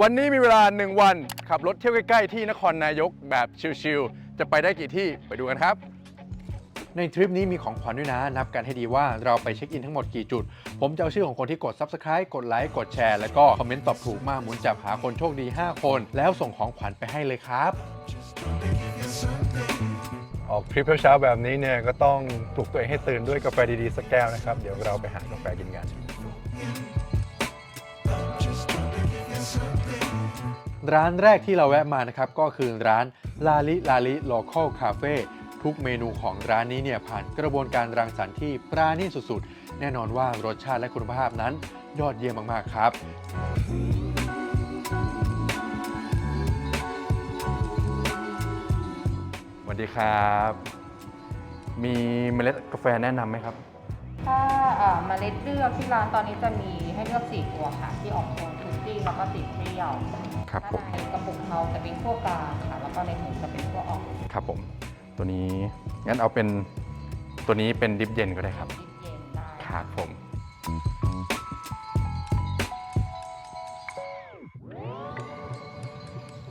วันนี้มีเวลา 1 วัน ขับรถเที่ยวใกล้ ๆ ที่นครนายกแบบชิลๆจะไปได้กี่ที่ไปดูกันครับ ในทริปนี้มีของขวัญด้วยนะ นับกันให้ดีว่าเราไปเช็คอินทั้งหมดกี่จุด ผมจะเอาชื่อของคนที่กด Subscribe กดไลค์กดแชร์แล้วก็คอมเมนต์ตอบถูกมาหมุนจับหาคนโชคดี 5 คน แล้วส่งของขวัญไปให้เลยครับ ออกทริปเช้าๆแบบนี้เนี่ยก็ต้องปลุกตัวเองให้ตื่นด้วยกาแฟดีๆสักแก้วนะครับ เดี๋ยวเราไปหากาแฟกินกัน ร้านแรกที่เราแวะมานะครับก็คือร้านลาลิลาลิโลคอลคาเฟ่ทุกเมนูของร้านนี้เนี่ยผ่านกระบวนการรังสรรค์ที่ปราณีตสุดๆ แน่นอนว่ารสชาติและคุณภาพนั้นยอดเยี่ยมมากๆครับ สวัสดีครับ มีเมล็ดกาแฟแนะนำไหมครับ ถ้าเอ่อเมล็ดเลือกที่ร้านตอนนี้จะมีให้เลือกสี่ตัวค่ะ ที่ออกโทนฟรุตตี้แล้วก็สีเปรี้ยว ครับผมถ้าในกระปุกเขาจะเป็นพวกกลางค่ะ แล้วก็ในถุงจะเป็นพวกออกครับผมตัวนี้งั้นเอาเป็นตัวนี้เป็นดิฟเย็นก็ได้ครับดิบเย็นได้ครับผม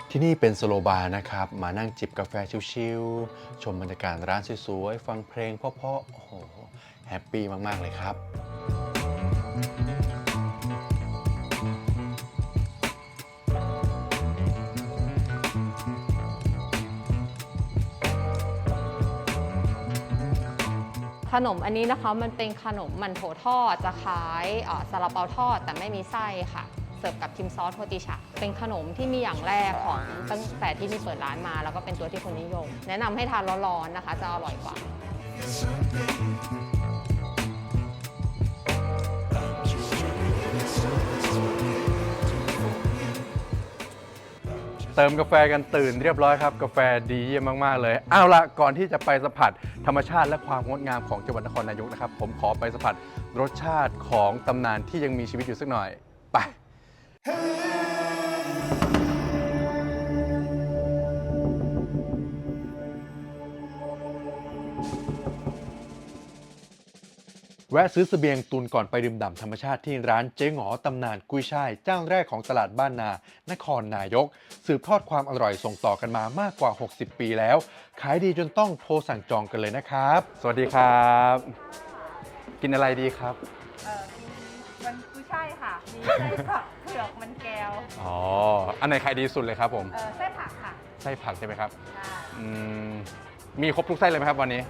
ที่นี่เป็นสโลบาร์นะครับ มานั่งจิบกาแฟชิลๆ ชมบรรยากาศร้านสวยๆ ฟังเพลงเพราะๆ โอ้โห แฮปปี้มาก ๆ เลยครับ ขนมอันนี้นะคะมันเป็นขนมมันโถทอดจะคล้ายซาลาเปาทอดแต่ไม่มีไส้ค่ะ เสิร์ฟกับทิมซอสโฮติชะเป็นขนมที่มีอย่างแรกของตั้งแต่ที่มีเปิดร้านมา แล้วก็เป็นตัวที่คนนิยม แนะนำให้ทานร้อนๆนะคะ จะอร่อยกว่า เติมกาแฟกันตื่นเรียบร้อยครับกาแฟดีเยี่ยมมากๆเลยเอาละก่อนที่จะไปสัมผัสธรรมชาติและความงดงามของจังหวัดนครนายกนะครับ ผมขอไปสัมผัสรสชาติของตำนานที่ยังมีชีวิตอยู่สักหน่อยไป แวะซื้อเสบียงตุนก่อนไปดื่มด่ำธรรมชาติที่ร้านเจ๊หงอตำนานกุ้ยช่ายเจ้าแรกของตลาดบ้านนา นครนายก สืบทอดความอร่อยส่งต่อกันมามากกว่า 60 ปีแล้ว ขายดีจนต้องโทรสั่งจองกันเลยนะครับ สวัสดีครับ กินอะไรดีครับ เออมันกุ้ยช่ายค่ะ มีไส้ผักเผือกมันแก้วอ๋อ อันไหนขายดีสุดเลยครับผม เออไส้ผักค่ะไส้ผักใช่ไหมครับ ได้อืมมีครบทุกไส้เลยไหมครับวันนี้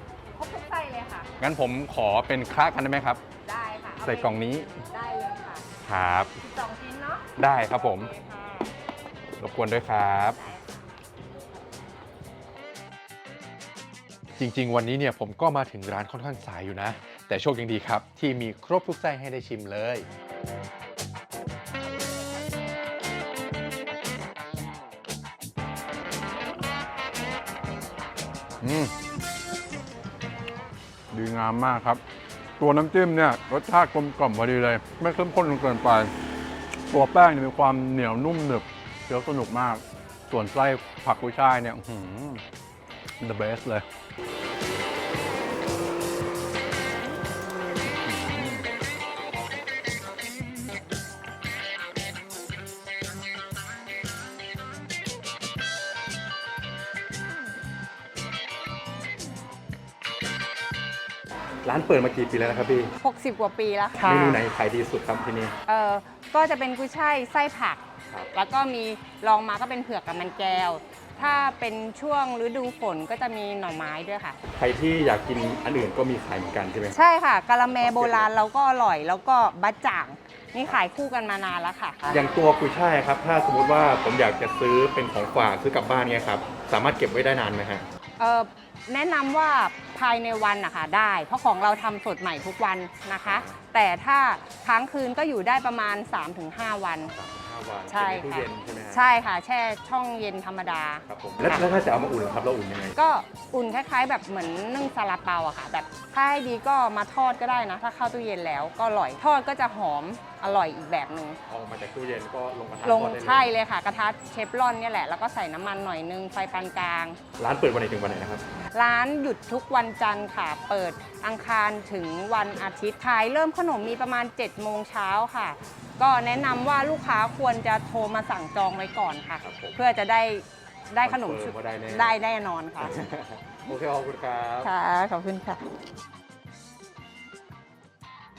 งั้นผมขอเป็นคละกันได้ไหมครับ ได้ค่ะเาใส่กล่องนี้ ได้เลยค่ะครับ สองชิ้นเนาะได้ครับผม โอเคค่ะรบกวนด้วยครับ ได้ค่ะจริง ๆ วันนี้เนี่ยผมก็มาถึงร้านค่อนข้างสายอยู่นะ แต่โชคยังดีครับ ที่มีครบทุกไส้ให้ได้ชิมเลย อืม ดีงามมากครับ ตัวน้ำจิ้มเนี่ยรสชาติกลมกล่อมพอดีเลย ไม่เข้มข้นจนเกินไป ตัวแป้งเนี่ยมีความเหนียวนุ่มหนึบเคี้ยวสนุกมาก ส่วนไส้ผักกุ้ยช่ายเนี่ยอื้อหือ the best เลย ร้านเปิดมากี่ปีแล้วนะครับพี่60 กว่าปีแล้วค่ะ เมนูไหนขายดีสุดครับที่นี่ เออก็จะเป็นกุ้ยช่ายไส้ผัก ครับ แล้วก็มีลองมาก็เป็นเผือกกับมันแก้ว ถ้าเป็นช่วงฤดูฝนก็จะมีหน่อไม้ด้วยค่ะ ใครที่อยากกินอันอื่นก็มีขายเหมือนกันใช่ไหมใช่ค่ะกะละแมโบราณเราก็อร่อย แล้วก็บะจ่างนี่ขายคู่กันมานานแล้วค่ะ อย่างตัวกุยช่ายครับ ถ้าสมมติว่าผมอยากจะซื้อเป็นของฝากซื้อกลับบ้านเนี่ยครับ สามารถเก็บไว้ได้นานไหมฮะ เออ แนะนำว่าภายในวันนะคะได้ เพราะของเราทำสดใหม่ทุกวันนะคะ แต่ถ้าค้างคืนก็อยู่ได้ประมาณ 3-5 วันวันใช่ตู้ค่ะเย็นใช่ไหมฮะใช่ค่ะ แช่ช่องเย็นธรรมดา ครับผมแล้วแล้วถ้าจะเอามาอุ่นล่ะครับเราอุ่นยังไงก็อุ่นคล้าย ๆ แบบเหมือนนึ่งซาลาเปาอะค่ะ แบบถ้าให้ดีก็มาทอดก็ได้นะ ถ้าเข้าตู้เย็นแล้วก็อร่อยทอดก็จะหอม อร่อยอีกแบบหนึ่งออกมาจากตู้เย็นก็ลงกระทะลงทอดได้เลยใช่เลยค่ะ กระทะเชฟรอนเนี่ยแหละ แล้วก็ใส่น้ำมันหน่อยนึงไฟปานกลาง ร้านเปิดวันไหนถึงวันไหนนะครับ ร้านหยุดทุกวันจันทร์ค่ะ เปิดอังคารถึงวันอาทิตย์ขายเริ่มขนมมีประมาณ7โมงเช้าค่ะ ก็แนะนำว่าลูกค้าควรจะโทรมาสั่งจองไว้ก่อนค่ะ ครับผมเพื่อจะได้ได้ขนมคอนเฟิร์มว่าได้แน่ ได้แน่นอนค่ะ โอเคขอบคุณครับ ค่ะ ขอบคุณค่ะ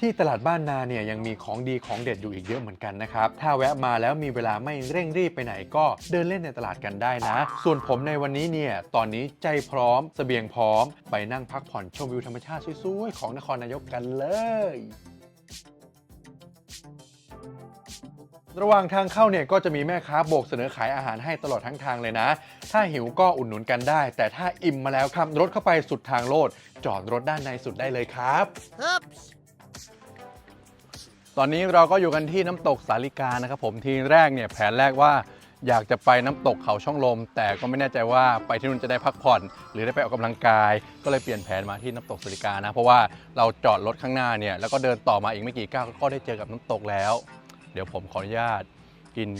ที่ตลาดบ้านนาเนี่ยยังมีของดีของเด็ดอยู่อีกเยอะเหมือนกันนะครับ ถ้าแวะมาแล้วมีเวลาไม่เร่งรีบไปไหนก็เดินเล่นในตลาดกันได้นะ ส่วนผมในวันนี้เนี่ยตอนนี้ใจพร้อมเสบียงพร้อม ไปนั่งพักผ่อนชมวิวธรรมชาติสวยๆของนครนายกกันเลยระหว่างทางเข้าเนี่ยก็จะมีแม่ค้าโบกเสนอขายอาหารให้ตลอดทั้งทางเลยนะ ถ้าหิวก็อุดหนุนกันได้ แต่ถ้าอิ่มมาแล้วขับรถเข้าไปสุดทางโลด จอดรถด้านในสุดได้เลยครับ ตอนนี้เราก็อยู่กันที่น้ำตกสาลิกานะครับผมทีแรกเนี่ยแผนแรกว่าอยากจะไปน้ำตกเขาช่องลม แต่ก็ไม่แน่ใจว่าไปที่นู่นจะได้พักผ่อน หรือได้ไปออกกำลังกาย ก็เลยเปลี่ยนแผนมาที่น้ำตกสาลิกานะเพราะว่าเราจอดรถข้างหน้าเนี่ยแล้วก็เดินต่อมาอีกไม่กี่ก้าวก็ได้เจอกับน้ำตกแล้ว เดี๋ยวผมขออนุญาตกิน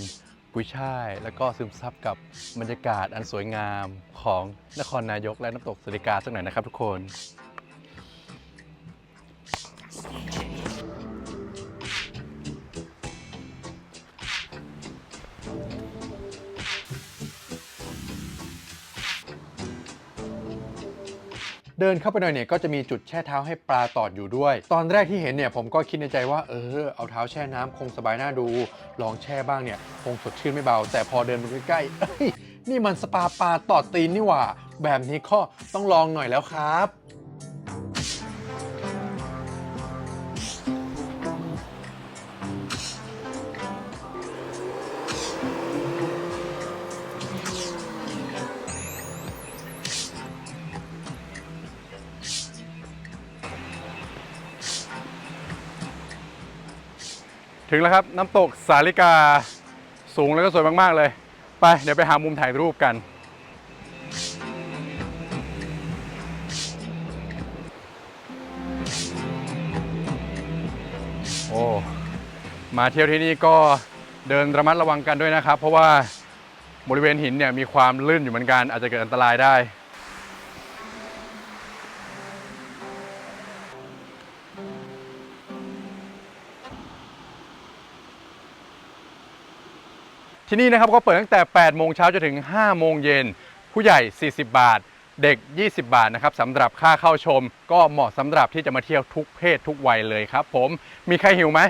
กุ้ยช่าย แล้วก็ซึมซับกับบรรยากาศอันสวยงามของนครนายกและน้ำตกสาลิกาสักหน่อยนะครับทุกคน เดินเข้าไปหน่อยเนี่ยก็จะมีจุดแช่เท้าให้ปลาตอดอยู่ด้วย ตอนแรกที่เห็นเนี่ยผมก็คิดในใจว่าเออเอาเท้าแช่น้ำคงสบายหน้าดู ลองแช่บ้างเนี่ยคงสดชื่นไม่เบา แต่พอเดินมาใกล้ๆเอ้ยนี่มันสปาปลาตอดตีนนี่หว่า แบบนี้ก็ต้องลองหน่อยแล้วครับ ถึงแล้วครับน้ำตกสาลิกาสูงแล้วก็สวยมากๆเลย ไปเดี๋ยวไปหามุมถ่ายรูปกัน โอ้มาเที่ยวที่นี่ก็เดินระมัดระวังกันด้วยนะครับ เพราะว่าบริเวณหินเนี่ยมีความลื่นอยู่เหมือนกันอาจจะเกิดอันตรายได้ ที่นี่นะครับก็เปิดตั้งแต่ 8 โมงเช้าจนถึง 5 โมงเย็น ผู้ใหญ่ 40 บาท เด็ก 20 บาทนะครับสำหรับค่าเข้าชม ก็เหมาะสำหรับที่จะมาเที่ยวทุกเพศทุกวัยเลยครับ ผม มีใครหิวไหม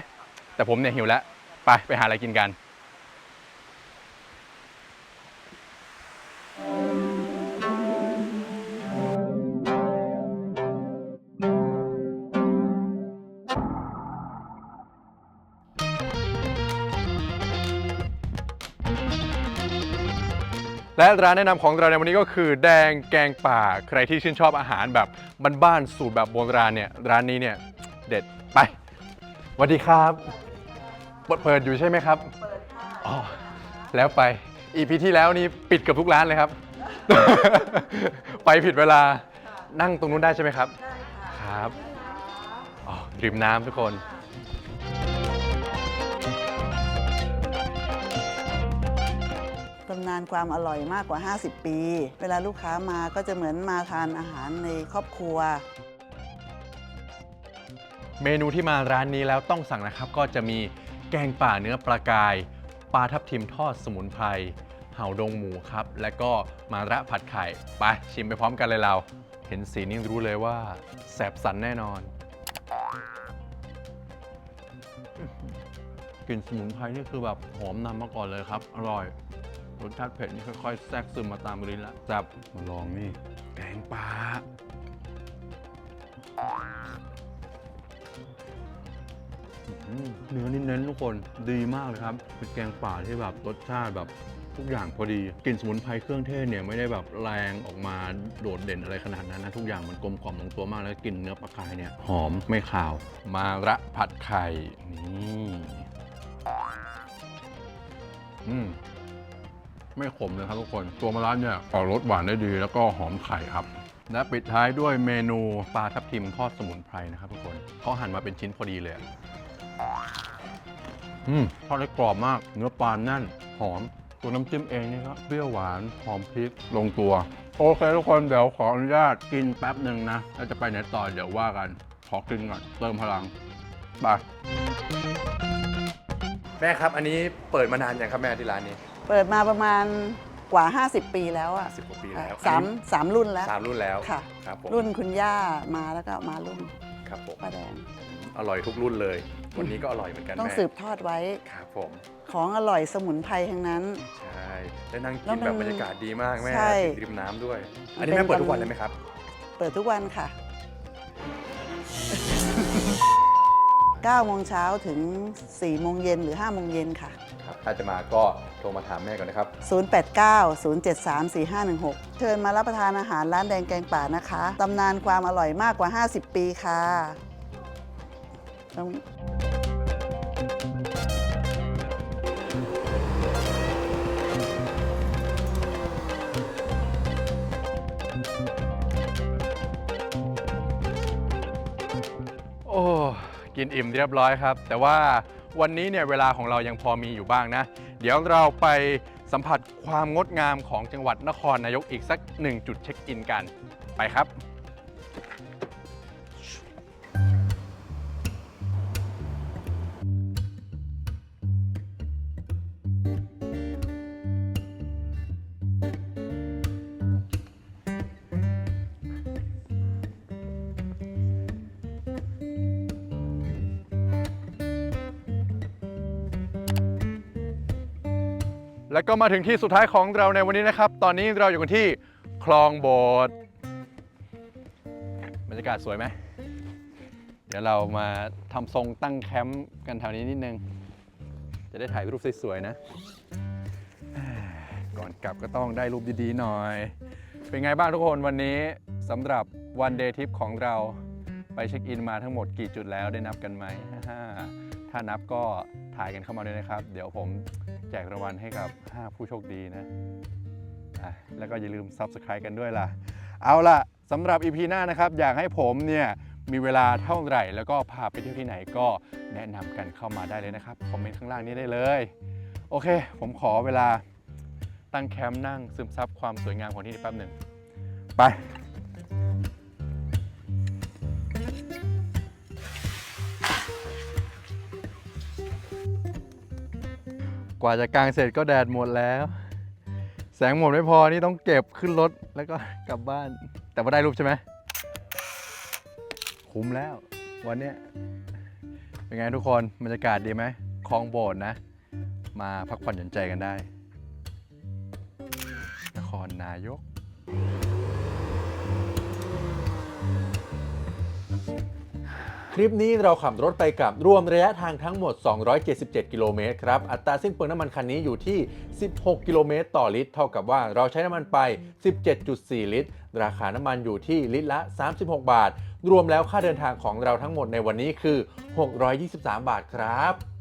แต่ผมเนี่ยหิวแล้ว ไปไปหาอะไรกินกัน และร้านแนะนำของเราในวันนี้ก็คือแดงแกงป่า ใครที่ชื่นชอบอาหารแบบบ้านๆสูตรแบบโบราณเนี่ยร้านนี้เนี่ยเด็ดไปสวัสดีครับเปิดเปิดอยู่ใช่ไหมครับเปิดค่ะอ๋อแล้วไปอีพีที่แล้วนี่ปิดเกับทุกร้านเลยครับ ไปผิดเวลานั่งตรงนู้นได้ใช่ไหมครับ ได้ค่ะครับอ๋อดื่มน้ำทุกคน ตำนานความอร่อยมากกว่า 50 ปี เวลาลูกค้ามาก็จะเหมือนมาทานอาหารในครอบครัว เมนูที่มาร้านนี้แล้วต้องสั่งนะครับ ก็จะมีแกงป่าเนื้อปลากายปลาทับทิมทอดสมุนไพรเห่าดงหมูครับ และก็มาระผัดไข่ไปชิมไปพร้อมกันเลยเรา เห็นสีนี้รู้เลยว่าแสบสันแน่นอนกลิ่นสมุนไพรนี่คือแบบหอมนำมาก่อนเลยครับ อร่อย รสชาติเผ็ดนี่ค่อยๆแทรกซึมมาตามลิ้นแล้วจับมาลองนี่ แกงปลาอืมเนื้อนี่เน้นทุกคนดีมากเลยครับ เป็นแกงป่าที่แบบรสชาติแบบทุกอย่างพอดีกลิ่นสมุนไพรเครื่องเทศเนี่ยไม่ได้แบบแรงออกมาโดดเด่นอะไรขนาดนั้นนะทุกอย่างมันกลมกล่อมลงตัวมากแล้วกลิ่นเนื้อปลากายเนี่ยหอมไม่ขาว มาระผัดไข่นี่อืม ไม่ขมเลยครับทุกคน ตัวมะระเนี่ยออกรสหวานได้ดี แล้วก็หอมไข่ครับ และปิดท้ายด้วยเมนูปลาทับทิมทอดสมุนไพรนะครับทุกคนเขาหั่นมาเป็นชิ้นพอดีเลยอืมทอดได้กรอบมาก เนื้อปลาแน่นหอม ตัวน้ำจิ้มเองนี่ก็เปรี้ยวหวานหอมพริกลงตัว โอเคทุกคนเดี๋ยวขออนุญาตกินแป๊บหนึ่งนะแล้วจะไปไหนต่อเดี๋ยวว่ากัน ขอกินก่อนเติมพลังไปแม่ครับ อันนี้เปิดมานานยังครับแม่ที่ร้านนี้ เปิดมาประมาณกว่า 50 ปีแล้วอะสิบกว่าปีแล้วสามสามรุ่นแล้ว สามรุ่นแล้วค่ะ ครับผมรุ่นคุณย่ามาแล้วก็มารุ่นครับผมป้าแดง อร่อยทุกรุ่นเลย วันนี้ก็อร่อยเหมือนกันต้องแม่สืบทอดไว้ครับผมของอร่อยสมุนไพรทั้งนั้น ใช่ได้นั่งแล้กิวนมันแบบบรรยากาศดีมากแม่ใช่ติดริมน้ำด้วย อันนี้เป็นแม่เปิดทุกวันวันเลยไหมครับ เปิดทุกวันค่ะ9โมงเช้าถึง4โมงเย็นหรือ5โมงเย็นค่ะครับ ถ้าจะมาก็โทรมาถามแม่ก่อนนะครับ 089 073 4516 เชิญมารับประทานอาหารร้านแดงแกงป่านะคะ ตำนานความอร่อยมากกว่า 50 ปีค่ะต้องโอ้ กินอิ่มเรียบร้อยครับ แต่ว่า วันนี้เนี่ยเวลาของเรายังพอมีอยู่บ้างนะ เดี๋ยวเราไปสัมผัสความงดงามของจังหวัดนครนายกอีกสักหนึ่งจุดเช็คอินกัน ไปครับ แล้วก็มาถึงที่สุดท้ายของเราในวันนี้นะครับ ตอนนี้เราอยู่กันที่คลองโบสถ์บรรยากาศสวยไหม เดี๋ยวเรามาทำทรงตั้งแคมป์กันแถวนี้นิดนึง จะได้ถ่ายรูปสวยๆนะ ก่อนกลับก็ต้องได้รูปดีๆหน่อย เป็นไงบ้างทุกคนวันนี้สำหรับวันเดย์ทริปของเราไปเช็คอินมาทั้งหมดกี่จุดแล้วได้นับกันไหมถ้านับก็ถ่ายกันเข้ามาด้วยนะครับ เดี๋ยวผม แจกรางวัลให้กับ 5 ผู้โชคดีนะอะแล้วก็อย่าลืม Subscribe กันด้วยล่ะ เอาล่ะสำหรับ EP หน้านะครับ อยากให้ผมเนี่ยมีเวลาเท่าไหร่ แล้วก็พาไปเที่ยวที่ไหนก็แนะนำกันเข้ามาได้เลยนะครับ คอมเมนต์ข้างล่างนี้ได้เลย โอเค ผมขอเวลาตั้งแคมป์นั่งซึมซับความสวยงามของที่นี่แป๊บหนึ่งไป กว่าจะกลางเสร็จก็แดดหมดแล้ว แสงหมดไม่พอนี่ต้องเก็บขึ้นรถแล้วก็กลับบ้าน แต่ว่าได้รูปใช่ไหมคุ้มแล้ว วันนี้เป็นไงทุกคนบรรยากาศดีไหมคลองโบสถ์นะ มาพักผ่อนหย่อนใจกันได้ นครนายก คลิปนี้เราขับรถไปกับรวมระยะทางทั้งหมด 277 กิโลเมตรครับ อัตราสิ้นเปลืองน้ำมันคันนี้อยู่ที่ 16 กิโลเมตรต่อลิตร เท่ากับว่าเราใช้น้ำมันไป 17.4 ลิตร ราคาน้ำมันอยู่ที่ลิตรละ 36 บาท รวมแล้วค่าเดินทางของเราทั้งหมดในวันนี้คือ 623 บาทครับ